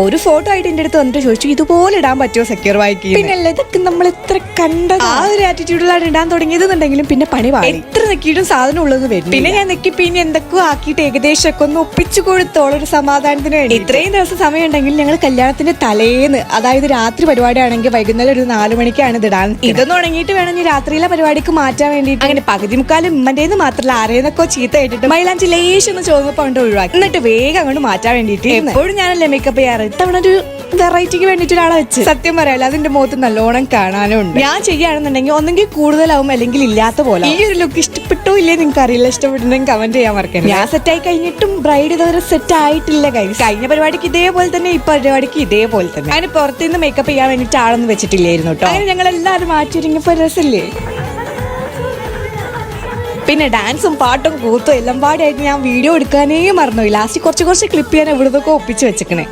ഒരു ഫോട്ടോ ആയിട്ട് എന്റെ അടുത്ത് വന്നിട്ട് ചോദിച്ചു ഇതുപോലെ ഇടാൻ പറ്റുമോ സെക്യൂർ വായിക്ക് പിന്നെ ഇതൊക്കെ നമ്മൾ എത്ര കണ്ട ആ ഒരു ആറ്റിറ്റ്യൂഡിലാണ് ഇടാൻ തുടങ്ങിയതെന്നുണ്ടെങ്കിലും പിന്നെ പണി പാടി എത്ര നെക്കിയിട്ടും സാധനം ഉള്ളത് വരും പിന്നെ ഞാൻ നെക്കി പിന്നെ എന്തൊക്കെയോ ആക്കിയിട്ട് ഏകദേശം ഒക്കെ ഒന്ന് ഒപ്പിച്ചു കൊടുത്തോളൊരു സമാധാനത്തിന് വേണ്ടി. ഇത്രയും ദിവസം സമയം ഉണ്ടെങ്കിൽ ഞങ്ങൾ കല്യാണത്തിന്റെ തലേന്ന് അതായത് രാത്രി പരിപാടി ആണെങ്കിൽ വൈകുന്നേരം ഒരു നാലു മണിക്കാണ് ഇത് ഇടാൻ ഇതൊന്നും ഉണങ്ങിയിട്ട് വേണം ഇനി രാത്രിയിലെ പരിപാടിക്ക് മാറ്റാൻ വേണ്ടിയിട്ട്. അങ്ങനെ പകുതി മുക്കാലും ഉമ്മന്റേന്ന് മാത്രമല്ല ആരേന്നൊക്കെ ചീത്ത കേട്ടിട്ട് മൈലാഞ്ചി ലേശം ഒന്ന് ചോദിച്ചപ്പോ കൊണ്ട് ഒഴിവാക്കി. എന്നിട്ട് വേഗം അങ്ങോട്ട് മാറ്റാൻ വേണ്ടിയിട്ട് എപ്പോഴും ഞാനല്ലേ മേക്കപ്പ് ചെയ്യാറ്? ഇത്തവണ ഒരു വെറൈറ്റിക്ക് വേണ്ടിട്ട് ഒരാളെ വെച്ച്. സത്യം പറയാലോ അതിന്റെ മുഖത്ത് നല്ലോണം കാണാനും ഉണ്ട് ഞാൻ ചെയ്യുകയാണെന്നുണ്ടെങ്കിൽ ഒന്നെങ്കിൽ കൂടുതലാവും അല്ലെങ്കിൽ ഇല്ലാത്ത പോലെ ഈ ഒരു ലുക്ക് ഇഷ്ടപ്പെട്ടോ ഇല്ലേ നിങ്ങൾക്ക് അറിയില്ല ഇഷ്ടപ്പെട്ടിട്ടുണ്ടെങ്കിൽ കമന്റ് ചെയ്യാൻ മറക്കരുത്. ഞാൻ സെറ്റ് ആയി കഴിഞ്ഞിട്ടും ബ്രൈഡ് ഇതുവരെ സെറ്റ് ആയിട്ടില്ല കൈ കഴിഞ്ഞ പരിപാടിക്ക് ഇതേപോലെ തന്നെ ഈ പരിപാടിക്ക് ഇതേപോലെ തന്നെ. അതിന് പുറത്തുനിന്ന് മേക്കപ്പ് ചെയ്യാൻ വേണ്ടിട്ട് ആളൊന്നും വെച്ചിട്ടില്ലായിരുന്നു കേട്ടോ അങ്ങനെ ഞങ്ങൾ എല്ലാവരും മാറ്റിയൊരുങ്ങിയപ്പോ രസമില്ലേ? പിന്നെ ഡാൻസും പാട്ടും കൂത്തും എല്ലാം പാടിയായിട്ട് ഞാൻ വീഡിയോ എടുക്കാനേ മറന്നു ലാസ്റ്റ് കുറച്ച് കുറച്ച് ക്ലിപ്പ് ഞാൻ എവിടുന്നൊക്കെ ഒപ്പിച്ച് വെച്ചിക്കണേ.